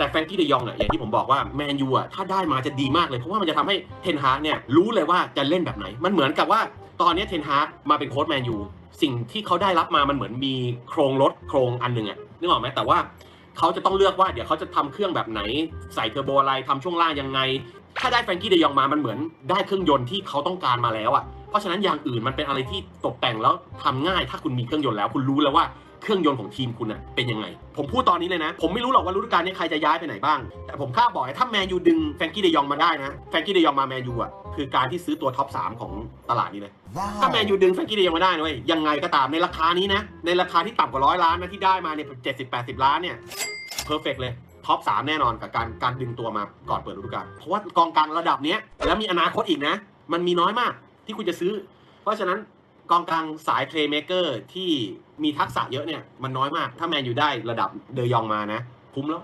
แต่แฟรงกี้เดยองเนี่ยอย่างที่ผมบอกว่าแมนยูอะถ้าได้มาจะดีมากเลย เพราะว่ามันจะทำให้เทนฮากเนี่ยรู้เลยว่าจะเล่นแบบไหน มันเหมือนกับว่าตอนนี้เทนฮากมาเป็นโค้ชแมนยูสิ่งที่เขาได้รับมามันเหมือนมีโครงรถโครงอันหนึ่งอะนึกออกไหมแต่ว่าเขาจะต้องเลือกว่าเดี๋ยวเขาจะทำเครื่องแบบไหน ใส่เทอร์โบอะไรทำช่วงล่างยังไง ถ้าได้แฟรงกี้เดยองมามันเหมือนได้เครื่องยนต์ที่เขาต้องการมาแล้วอะ เพราะฉะนั้นอย่างอื่นมันเป็นอะไรที่ตกแต่งแล้วทำง่ายถ้าคุณมีเครื่องยนต์แล้ว คุณรู้แล้วว่าเครื่องยนต์ของทีมคุณอะเป็นยังไง ผมพูดตอนนี้เลยนะ ผมไม่รู้หรอกว่าฤดูกาลนี้ใครจะย้ายไปไหนบ้าง แต่ผมกล้าบอกเลยถ้าแมนยูดึงแฟรงกี้เดยองมาได้นะ แฟรงกี้เดยองมาแมนยูอะคือการที่ซื้อตัวท็อปสามของตลาดนี้เลย ถ้าแมนยูดึงแฟรงกี้เดยองมาได้นะเว้ย ยังไงก็ตามในราคานี้นะ ในราคาที่ต่ำกว่าร้อยล้านนะที่ได้มาเนี่ยเจ็ดสิบแปดสิบล้านเนี่ยเพอร์เฟกเลยท็อปสามแน่นอนกับการการดึงตัวมาก่อนเปิดฤดูกาลเพราะว่ากองกลางระดับเนี้ยแล้วมีอนาคตอีกนะ มันมีน้อยมาก ที่คุณจะซื้อ เพราะฉะนั้นกองกลางสายเพลย์เมเกอร์ที่มีทักษะเยอะเนี่ย มันน้อยมาก ถ้าแมนอยู่ได้ระดับเดยองมานะ คุ้มแล้ว